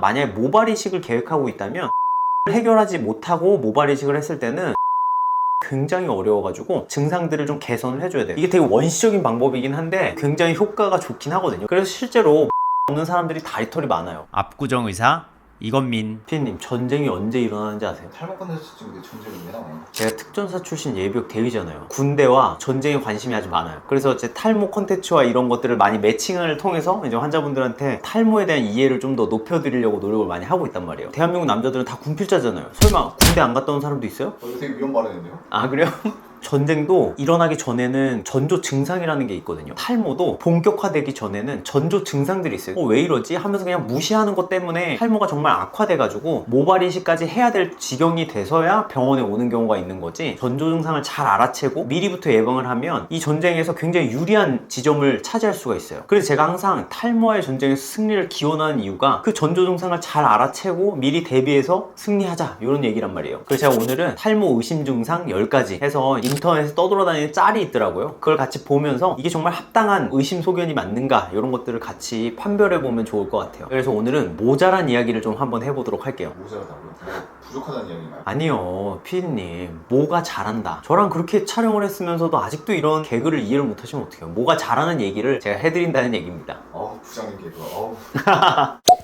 만약에 모발 이식을 계획하고 있다면 해결하지 못하고 모발 이식을 했을 때는 굉장히 어려워가지고 증상들을 좀 개선을 해줘야 돼요. 이게 되게 원시적인 방법이긴 한데 굉장히 효과가 좋긴 하거든요. 그래서 실제로 없는 사람들이 다리털이 많아요. 압구정 의사 이건민 피디님 전쟁이 언제 일어나는지 아세요? 탈모 컨텐츠 중에 전쟁이 왜 나와요? 제가 특전사 출신 예비역 대위잖아요. 군대와 전쟁에 관심이 아주 많아요. 그래서 제 탈모 콘텐츠와 이런 것들을 많이 매칭을 통해서 이제 환자분들한테 탈모에 대한 이해를 좀 더 높여드리려고 노력을 많이 하고 있단 말이에요. 대한민국 남자들은 다 군필자잖아요. 설마 군대 안 갔다 온 사람도 있어요? 어, 이거 되게 위험 발언인데요? 아 그래요? 전쟁도 일어나기 전에는 전조 증상이라는 게 있거든요. 탈모도 본격화되기 전에는 전조 증상들이 있어요. 어, 왜 이러지? 하면서 그냥 무시하는 것 때문에 탈모가 정말 악화돼가지고 모발 이식까지 해야 될 지경이 돼서야 병원에 오는 경우가 있는 거지. 전조 증상을 잘 알아채고 미리부터 예방을 하면 이 전쟁에서 굉장히 유리한 지점을 차지할 수가 있어요. 그래서 제가 항상 탈모의 전쟁에서 승리를 기원하는 이유가 그 전조 증상을 잘 알아채고 미리 대비해서 승리하자 이런 얘기란 말이에요. 그래서 제가 오늘은 탈모 의심 증상 10가지 해서 인터넷에 떠돌아다니는 짤이 있더라고요. 그걸 같이 보면서 이게 정말 합당한 의심 소견이 맞는가 이런 것들을 같이 판별해 보면 좋을 것 같아요. 그래서 오늘은 모자란 이야기를 좀 한번 해보도록 할게요. 모자라다고요? 뭐 부족하다는 이야기인가요? 아니요, 피디님. 뭐가 잘한다. 저랑 그렇게 촬영을 했으면서도 아직도 이런 개그를 이해를 못하시면 어떡해요. 뭐가 잘하는 얘기를 제가 해드린다는 얘기입니다. 어우 부장님 개그 어우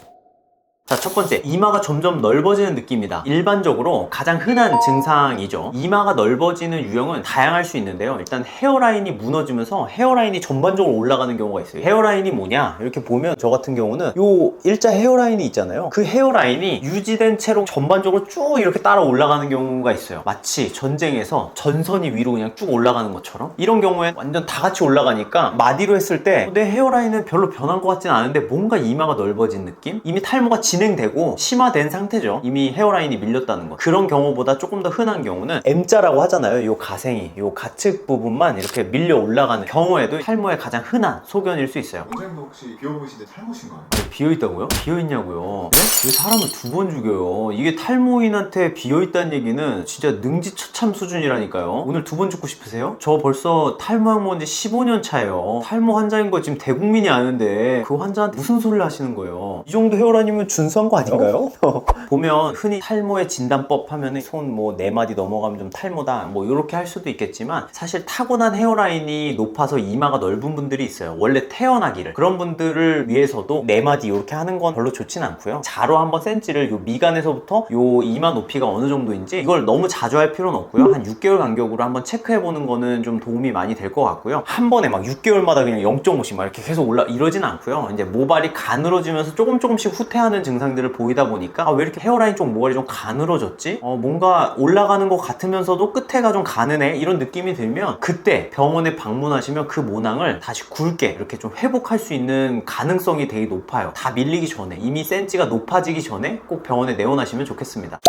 자, 첫 번째. 이마가 점점 넓어지는 느낌이다. 일반적으로 가장 흔한 증상이죠. 이마가 넓어지는 유형은 다양할 수 있는데요. 일단 헤어라인이 무너지면서 헤어라인이 전반적으로 올라가는 경우가 있어요. 헤어라인이 뭐냐? 이렇게 보면 저 같은 경우는 요 일자 헤어라인이 있잖아요. 그 헤어라인이 유지된 채로 전반적으로 쭉 이렇게 따라 올라가는 경우가 있어요. 마치 전쟁에서 전선이 위로 그냥 쭉 올라가는 것처럼. 이런 경우에 완전 다 같이 올라가니까 마디로 했을 때 내 헤어라인은 별로 변한 것 같진 않은데 뭔가 이마가 넓어진 느낌? 이미 탈모가 진 행되고 심화된 상태죠. 이미 헤어라인이 밀렸다는 거. 그런 경우보다 조금 더 흔한 경우는 M자라고 하잖아요. 요 가생이, 요 가측 부분만 이렇게 밀려 올라가는 경우에도 탈모의 가장 흔한 소견일 수 있어요. 원장님도 혹시 비어 보이시는데 탈모신가요? 비어있다고요? 비어있냐고요? 네? 왜 사람을 두 번 죽여요? 이게 탈모인한테 비어있다는 얘기는 진짜 능지처참 수준이라니까요. 오늘 두 번 죽고 싶으세요? 저 벌써 탈모약 먹은 지 15년 차예요. 탈모 환자인 거 지금 대국민이 아는데 그 환자한테 무슨 소리를 하시는 거예요? 이 정도 헤어라인이면 준수한 거 아닌가요? 보면 흔히 탈모의 진단법 하면 손뭐 네 마디 넘어가면 좀 탈모다 뭐 이렇게 할 수도 있겠지만 사실 타고난 헤어라인이 높아서 이마가 넓은 분들이 있어요. 원래 태어나기를 그런 분들을 위해서도 네 마디 이렇게 하는 건 별로 좋진 않고요. 자로 한번 센치를 요 미간에서부터 요 이마 높이가 어느 정도인지 이걸 너무 자주 할 필요는 없고요. 한 6개월 간격으로 한번 체크해 보는 거는 좀 도움이 많이 될 것 같고요. 한 번에 막 6개월마다 그냥 0.5씩 막 이렇게 계속 올라 이러진 않고요. 이제 모발이 가늘어지면서 조금 조금씩 후퇴하는 증 상들을 보이다 보니까 아, 왜 이렇게 헤어라인 쪽 모발이 좀 가늘어졌지? 어, 뭔가 올라가는 것 같으면서도 끝에가 좀 가느네 이런 느낌이 들면 그때 병원에 방문하시면 그 모낭을 다시 굵게 이렇게 좀 회복할 수 있는 가능성이 되게 높아요. 다 밀리기 전에 이미 센치가 높아지기 전에 꼭 병원에 내원하시면 좋겠습니다.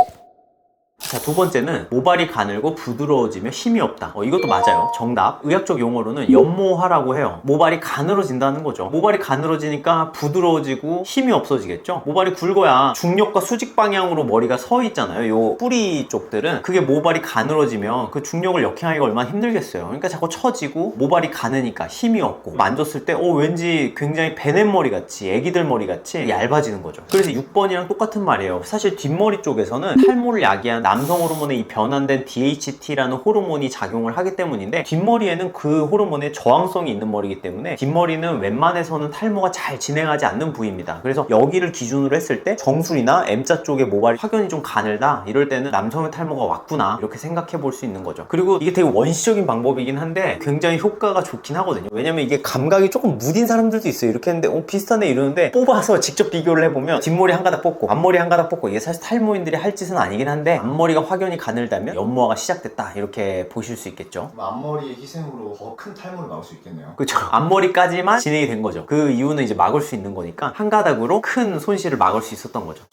자, 두 번째는 모발이 가늘고 부드러워지며 힘이 없다. 어, 이것도 맞아요. 정답. 의학적 용어로는 연모화라고 해요. 모발이 가늘어진다는 거죠. 모발이 가늘어지니까 부드러워지고 힘이 없어지겠죠? 모발이 굵어야 중력과 수직 방향으로 머리가 서 있잖아요. 요 뿌리 쪽들은 그게 모발이 가늘어지면 그 중력을 역행하기가 얼마나 힘들겠어요. 그러니까 자꾸 처지고 모발이 가느니까 힘이 없고 만졌을 때 어, 왠지 굉장히 베넷 머리 같이 애기들 머리 같이 얇아지는 거죠. 그래서 6번이랑 똑같은 말이에요. 사실 뒷머리 쪽에서는 탈모를 야기한 남성 호르몬의 이 변환된 DHT라는 호르몬이 작용을 하기 때문인데 뒷머리에는 그 호르몬의 저항성이 있는 머리이기 때문에 뒷머리는 웬만해서는 탈모가 잘 진행하지 않는 부위입니다. 그래서 여기를 기준으로 했을 때 정수리나 M자 쪽의 모발이 확연히 좀 가늘다 이럴 때는 남성의 탈모가 왔구나 이렇게 생각해 볼 수 있는 거죠. 그리고 이게 되게 원시적인 방법이긴 한데 굉장히 효과가 좋긴 하거든요. 왜냐면 이게 감각이 조금 무딘 사람들도 있어요. 이렇게 했는데 어 비슷하네 이러는데 뽑아서 직접 비교를 해보면 뒷머리 한 가닥 뽑고 앞머리 한 가닥 뽑고 이게 사실 탈모인들이 할 짓은 아니긴 한데 앞머리 가 확연히 가늘다면 연모화가 시작됐다 이렇게 보실 수 있겠죠. 그럼 앞머리의 희생으로 더 큰 탈모를 막을 수 있겠네요 그렇죠. 앞머리까지만 진행이 된 거죠. 그 이유는 이제 막을 수 있는 거니까 한 가닥으로 큰 손실을 막을 수 있었던 거죠.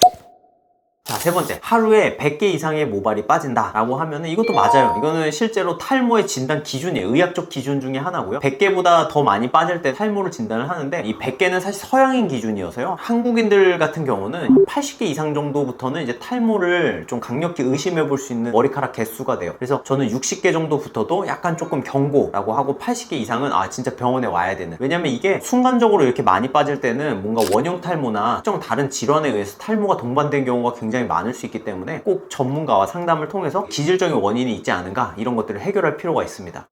자, 세 번째. 하루에 100개 이상의 모발이 빠진다. 라고 하면은 이것도 맞아요. 이거는 실제로 탈모의 진단 기준이에요. 의학적 기준 중에 하나고요. 100개보다 더 많이 빠질 때 탈모를 진단을 하는데 이 100개는 사실 서양인 기준이어서요. 한국인들 같은 경우는 80개 이상 정도부터는 이제 탈모를 좀 강력히 의심해 볼 수 있는 머리카락 개수가 돼요. 그래서 저는 60개 정도부터도 약간 조금 경고라고 하고 80개 이상은 아 진짜 병원에 와야 되는. 왜냐면 이게 순간적으로 이렇게 많이 빠질 때는 뭔가 원형 탈모나 특정 다른 질환에 의해서 탈모가 동반된 경우가 굉장히 많을 수 있기 때문에 꼭 전문가와 상담을 통해서 기질적인 원인이 있지 않은가 이런 것들을 해결할 필요가 있습니다.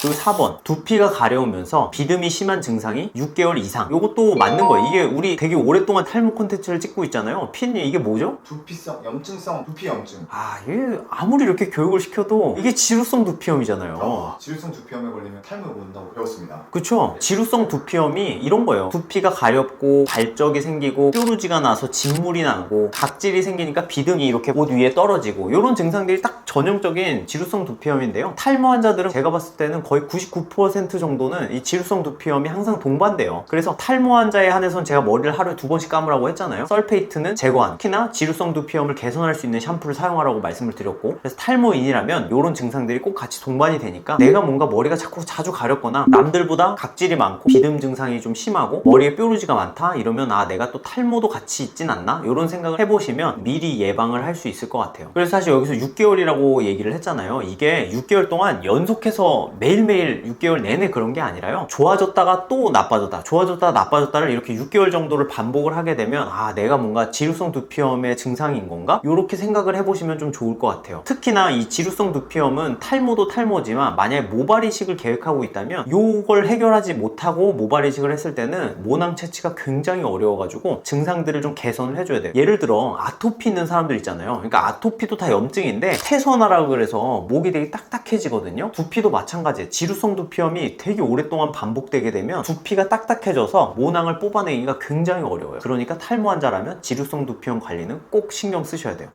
그리고 4번 두피가 가려우면서 비듬이 심한 증상이 6개월 이상 이것도 맞는 거예요 이게 우리 되게 오랫동안 탈모 콘텐츠를 찍고 있잖아요 피디님 이게 뭐죠? 두피성, 염증성 두피 염증. 아 이게 아무리 이렇게 교육을 시켜도 이게 지루성 두피염이잖아요 어, 지루성 두피염에 걸리면 탈모가 온다고 배웠습니다. 그쵸? 지루성 두피염이 이런 거예요. 두피가 가렵고 발적이 생기고 뾰루지가 나서 진물이 나고 각질이 생기니까 비듬이 이렇게 옷 위에 떨어지고 이런 증상들이 딱 전형적인 지루성 두피염인데요. 탈모 환자들은 제가 봤을 때는 거의 99% 정도는 이 지루성 두피염이 항상 동반돼요. 그래서 탈모 환자에 한해선 제가 머리를 하루에 두 번씩 감으라고 했잖아요. 썰페이트는 제거한 특히나 지루성 두피염을 개선할 수 있는 샴푸를 사용하라고 말씀을 드렸고 그래서 탈모인이라면 이런 증상들이 꼭 같이 동반이 되니까 내가 뭔가 머리가 자꾸 자주 가렵거나 남들보다 각질이 많고 비듬 증상이 좀 심하고 머리에 뾰루지가 많다 이러면 아 내가 또 탈모도 같이 있진 않나 이런 생각을 해보시면 미리 예방을 할 수 있을 것 같아요 그래서 사실 여기서 6개월이라고 얘기를 했잖아요 이게 6개월 동안 연속해서 매일 매일 6개월 내내 그런 게 아니라요. 좋아졌다가 또 나빠졌다. 좋아졌다가 나빠졌다를 이렇게 6개월 정도를 반복을 하게 되면 아 내가 뭔가 지루성 두피염의 증상인 건가? 이렇게 생각을 해보시면 좀 좋을 것 같아요. 특히나 이 지루성 두피염은 탈모도 탈모지만 만약에 모발 이식을 계획하고 있다면 요걸 해결하지 못하고 모발 이식을 했을 때는 모낭 채취가 굉장히 어려워가지고 증상들을 좀 개선을 해줘야 돼요. 예를 들어 아토피 있는 사람들 있잖아요. 그러니까 아토피도 다 염증인데 태선화라고 그래서 목이 되게 딱딱해지거든요. 두피도 마찬가지예요 지루성 두피염이 되게 오랫동안 반복되게 되면 두피가 딱딱해져서 모낭을 뽑아내기가 굉장히 어려워요. 그러니까 탈모 환자라면 지루성 두피염 관리는 꼭 신경 쓰셔야 돼요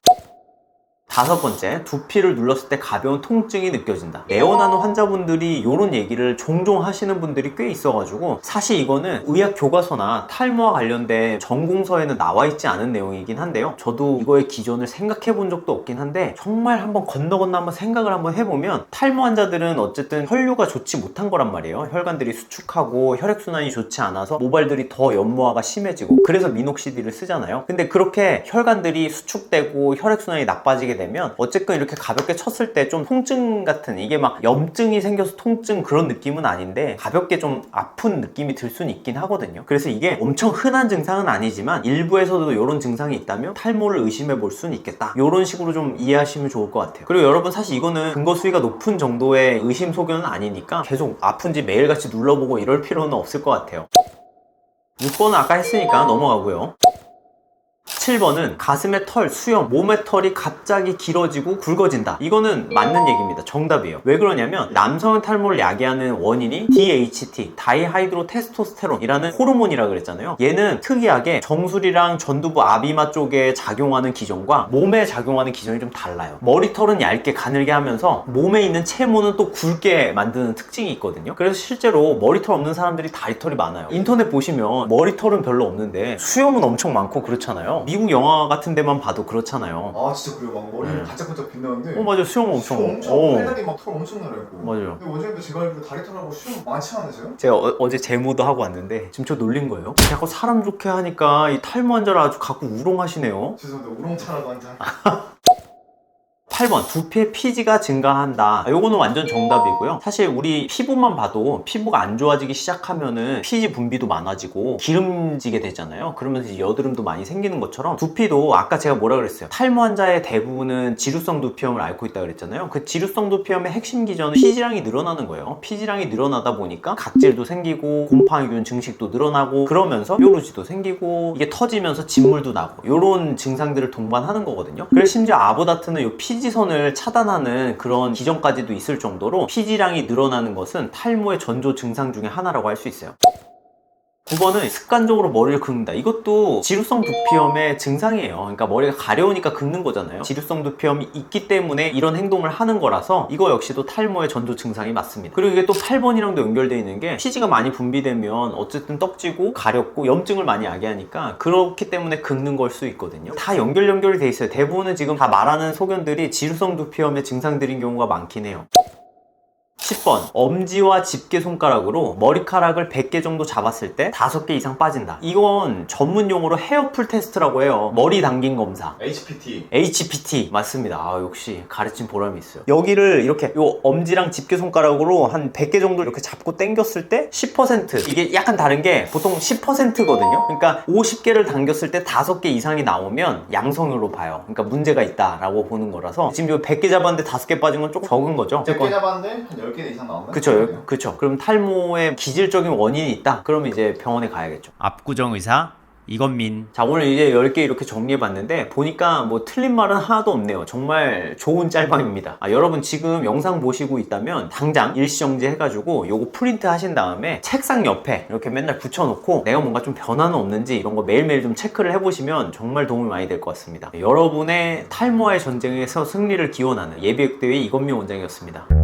다섯 번째, 두피를 눌렀을 때 가벼운 통증이 느껴진다. 네오나노 환자분들이 이런 얘기를 종종 하시는 분들이 꽤 있어가지고 사실 이거는 의학 교과서나 탈모와 관련된 전공서에는 나와 있지 않은 내용이긴 한데요. 저도 이거의 기존을 생각해 본 적도 없긴 한데 정말 한번 건너 건너 한번 생각을 한번 해보면 탈모 환자들은 어쨌든 혈류가 좋지 못한 거란 말이에요. 혈관들이 수축하고 혈액순환이 좋지 않아서 모발들이 더 연모화가 심해지고 그래서 미녹시딜을 쓰잖아요. 근데 그렇게 혈관들이 수축되고 혈액순환이 나빠지게 되면 어쨌건 이렇게 가볍게 쳤을 때 좀 통증 같은 이게 막 염증이 생겨서 통증 그런 느낌은 아닌데 가볍게 좀 아픈 느낌이 들 수는 있긴 하거든요. 그래서 이게 엄청 흔한 증상은 아니지만 일부에서도 이런 증상이 있다면 탈모를 의심해 볼 수는 있겠다. 이런 식으로 좀 이해하시면 좋을 것 같아요. 그리고 여러분 사실 이거는 근거 수위가 높은 정도의 의심 소견은 아니니까 계속 아픈지 매일같이 눌러보고 이럴 필요는 없을 것 같아요. 6번은 아까 했으니까 넘어가고요. 7번은 가슴의 털, 수염, 몸의 털이 갑자기 길어지고 굵어진다. 이거는 맞는 얘기입니다. 정답이에요. 왜 그러냐면 남성 탈모를 야기하는 원인이 DHT, 다이하이드로 테스토스테론이라는 호르몬이라 그랬잖아요. 얘는 특이하게 정수리랑 전두부 아비마 쪽에 작용하는 기전과 몸에 작용하는 기전이 좀 달라요. 머리털은 얇게 가늘게 하면서 몸에 있는 채모는 또 굵게 만드는 특징이 있거든요. 그래서 실제로 머리털 없는 사람들이 다리털이 많아요. 인터넷 보시면 머리털은 별로 없는데 수염은 엄청 많고 그렇잖아요. 미국 영화 같은 데만 봐도 그렇잖아요. 아 진짜 그래요. 막 머리를 네. 반짝반짝 빛나는데. 어 맞아 수염 엄청 수염 엄청 어. 팔다리 막털 엄청 나고. 맞아요. 근데 원장님도 제가 알기로 다리 털하고 수염 많지 않으세요? 제가 어, 제 제모도 하고 왔는데 지금 저 놀린 거예요. 자꾸 사람 좋게 하니까 이 탈모 환자를 아주 갖고 우롱하시네요. 죄송한데 우롱차라도 한 잔. 8번 두피의 피지가 증가한다. 아, 요거는 완전 정답이고요. 사실 우리 피부만 봐도 피부가 안 좋아지기 시작하면은 피지 분비도 많아지고 기름지게 되잖아요. 그러면서 여드름도 많이 생기는 것처럼 두피도 아까 제가 뭐라 그랬어요. 탈모 환자의 대부분은 지루성 두피염을 앓고 있다 그랬잖아요. 그 지루성 두피염의 핵심 기전은 피지량이 늘어나는 거예요. 피지량이 늘어나다 보니까 각질도 생기고 곰팡이균 증식도 늘어나고 그러면서 뾰루지도 생기고 이게 터지면서 진물도 나고 이런 증상들을 동반하는 거거든요. 그래서 심지어 아보다트는 이 피지 선을 차단하는 그런 기전까지도 있을 정도로 피지량이 늘어나는 것은 탈모의 전조 증상 중에 하나라고 할 수 있어요. 9번은 습관적으로 머리를 긁는다. 이것도 지루성 두피염의 증상이에요. 그러니까 머리가 가려우니까 긁는 거잖아요. 지루성 두피염이 있기 때문에 이런 행동을 하는 거라서 이거 역시도 탈모의 전조 증상이 맞습니다. 그리고 이게 또 8번이랑도 연결되어 있는 게 피지가 많이 분비되면 어쨌든 떡지고 가렵고 염증을 많이 야기하니까 그렇기 때문에 긁는 걸 수 있거든요. 다 연결 연결이 돼 있어요. 대부분은 지금 다 말하는 소견들이 지루성 두피염의 증상들인 경우가 많긴 해요. 10번. 엄지와 집게 손가락으로 머리카락을 100개 정도 잡았을 때 5개 이상 빠진다. 이건 전문 용어로 헤어풀 테스트라고 해요. 머리 당긴 검사. HPT HPT 맞습니다. 아 역시 가르친 보람이 있어요. 여기를 이렇게 요 엄지랑 집게 손가락으로 한 100개 정도 이렇게 잡고 당겼을 때 10% 이게 약간 다른 게 보통 10%거든요. 그러니까 50개를 당겼을 때 5개 이상이 나오면 양성으로 봐요. 그러니까 문제가 있다라고 보는 거라서 지금 이 100개 잡았는데 5개 빠진 건 조금 적은 거죠. 100개 잡았는데 한 10개 이상 나오면 그쵸, 그쵸. 그럼 탈모의 기질적인 원인이 있다? 그러면 이제 병원에 가야겠죠. 압구정 의사 이건민 자, 오늘 이제 10개 이렇게 정리해봤는데, 보니까 뭐 틀린 말은 하나도 없네요. 정말 좋은 짤방입니다. 아, 여러분 지금 영상 보시고 있다면, 당장 일시정지 해가지고, 요거 프린트 하신 다음에, 책상 옆에 이렇게 맨날 붙여놓고, 내가 뭔가 좀 변화는 없는지, 이런 거 매일매일 좀 체크를 해보시면, 정말 도움이 많이 될 것 같습니다. 여러분의 탈모와의 전쟁에서 승리를 기원하는 예비역대회 이건민 원장이었습니다.